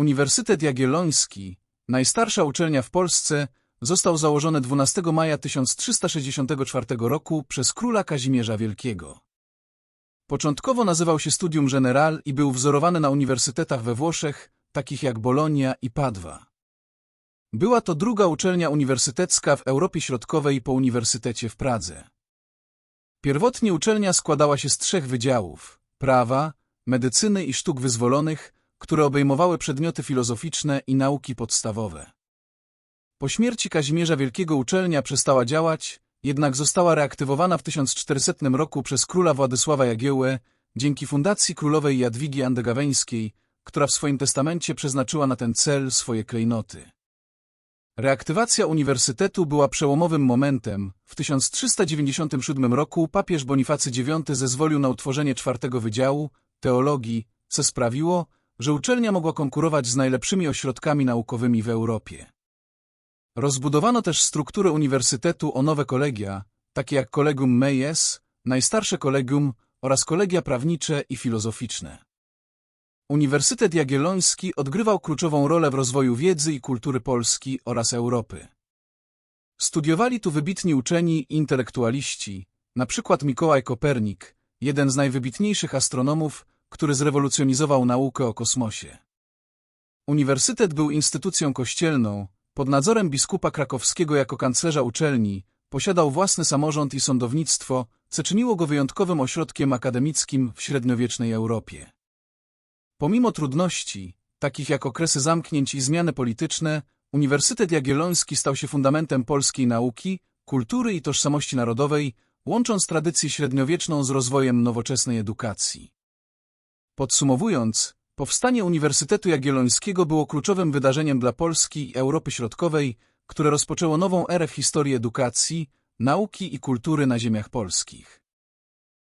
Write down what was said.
Uniwersytet Jagielloński, najstarsza uczelnia w Polsce, został założony 12 maja 1364 roku przez króla Kazimierza Wielkiego. Początkowo nazywał się Studium General i był wzorowany na uniwersytetach we Włoszech, takich jak Bologna i Padwa. Była to druga uczelnia uniwersytecka w Europie Środkowej po Uniwersytecie w Pradze. Pierwotnie uczelnia składała się z trzech wydziałów – prawa, medycyny i sztuk wyzwolonych, które obejmowały przedmioty filozoficzne i nauki podstawowe. Po śmierci Kazimierza Wielkiego uczelnia przestała działać, jednak została reaktywowana w 1400 roku przez króla Władysława Jagiełłę dzięki fundacji królowej Jadwigi Andegaweńskiej, która w swoim testamencie przeznaczyła na ten cel swoje klejnoty. Reaktywacja uniwersytetu była przełomowym momentem. W 1397 roku papież Bonifacy IX zezwolił na utworzenie czwartego wydziału, teologii, co sprawiło, że uczelnia mogła konkurować z najlepszymi ośrodkami naukowymi w Europie. Rozbudowano też strukturę uniwersytetu o nowe kolegia, takie jak Kolegium Meyes, najstarsze kolegium oraz kolegia prawnicze i filozoficzne. Uniwersytet Jagielloński odgrywał kluczową rolę w rozwoju wiedzy i kultury Polski oraz Europy. Studiowali tu wybitni uczeni i intelektualiści, na przykład Mikołaj Kopernik, jeden z najwybitniejszych astronomów, który zrewolucjonizował naukę o kosmosie. Uniwersytet był instytucją kościelną, pod nadzorem biskupa krakowskiego jako kanclerza uczelni, posiadał własny samorząd i sądownictwo, co czyniło go wyjątkowym ośrodkiem akademickim w średniowiecznej Europie. Pomimo trudności, takich jak okresy zamknięć i zmiany polityczne, Uniwersytet Jagielloński stał się fundamentem polskiej nauki, kultury i tożsamości narodowej, łącząc tradycję średniowieczną z rozwojem nowoczesnej edukacji. Podsumowując, powstanie Uniwersytetu Jagiellońskiego było kluczowym wydarzeniem dla Polski i Europy Środkowej, które rozpoczęło nową erę w historii edukacji, nauki i kultury na ziemiach polskich.